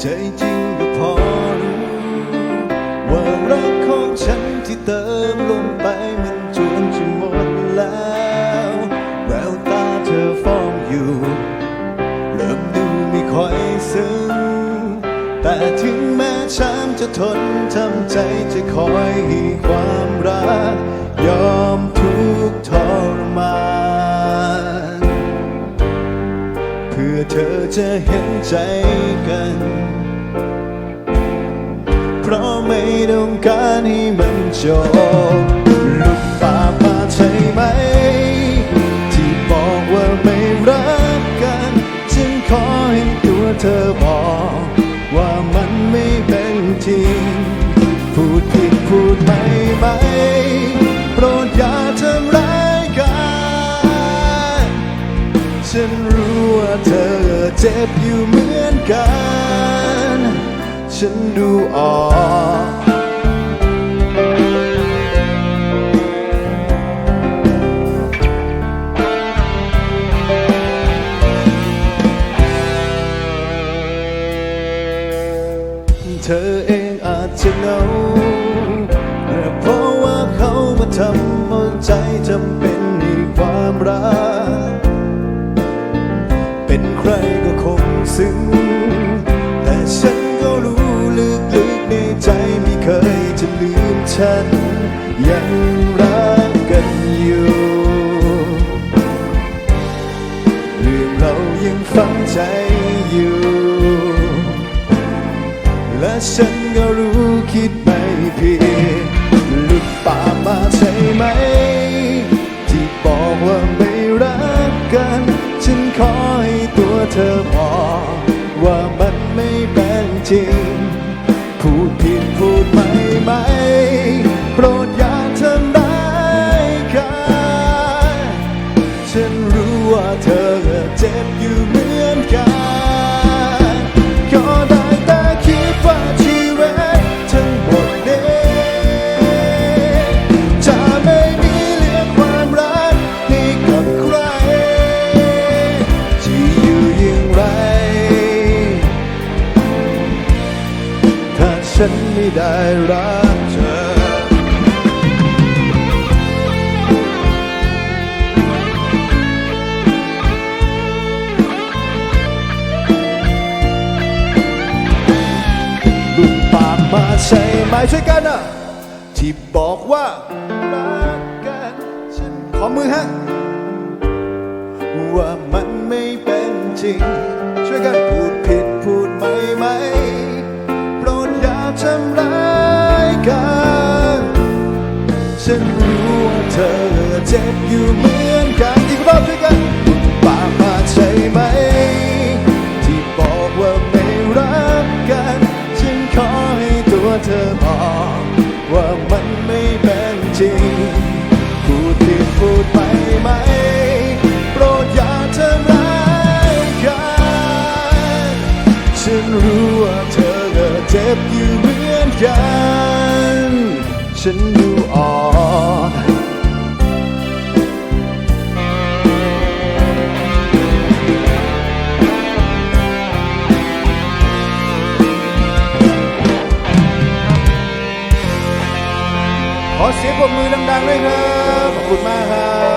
ใจจริงก็พอรู้ว่ารักของฉันที่เติมลงไปมันจวนจะหมดแล้วแววตาเธอฟ้องอยู่เริ่มดูไม่ค่อยซึ้งแต่ถึงแม้ฉันจะทนทำใจจะคอยให้ความรัก ยอมทุกทรมานเพื่อเธอจะเห็นใจกันารให้มันจบหลุดปากมาใช่ไหม ที่บอกว่าไม่รักกันฉันขอให้ตัวเธอบอก ว่ามันไม่เป็นจริง พูดผิดพูดไม่ไหม โปรดอย่าทำร้ายกัน ฉันรู้ว่าเธอเจ็บอยู่เหมือนกัน ฉันดูออก เธอเองอาจจะเหงาแต่เพราะว่าเขามาทำเอาใจจำเป็นในความรัก เป็นใครก็คงซึ้ง แต่ฉันก็รู้ลึกๆในใจไม่เคยจะลืมฉัน ยังรักกันอยู่เรื่องเรายังฝังใจอยู่ และฉันก็รู้คิดไม่ผิดหลุดปากมาใช่ไหม ที่บอกว่าไม่รักกัน ฉันขอให้ตัวเธอบอกว่ามันไม่เป็นจริง พูดผิดพูดไม่ไหม ฉันไม่ได้รักเธอหลุดปากมาใช่ไหมช่วยกันนะที่บอกว่ารักกันฉันขอมือฮะ ว่ามันไม่เป็นจริง ช่วยกันพูดำร้ายกันฉันรู้ว่าเธอเจ็บอยู่เหมือนกันอีกรอบด้วยกันปากมาใช่ไหม ที่บอกว่าไม่รักกัน ฉันขอให้ตัวเธอบอก กัน ฉันดูออกขอเสียงปรบมือดังๆเลยครับ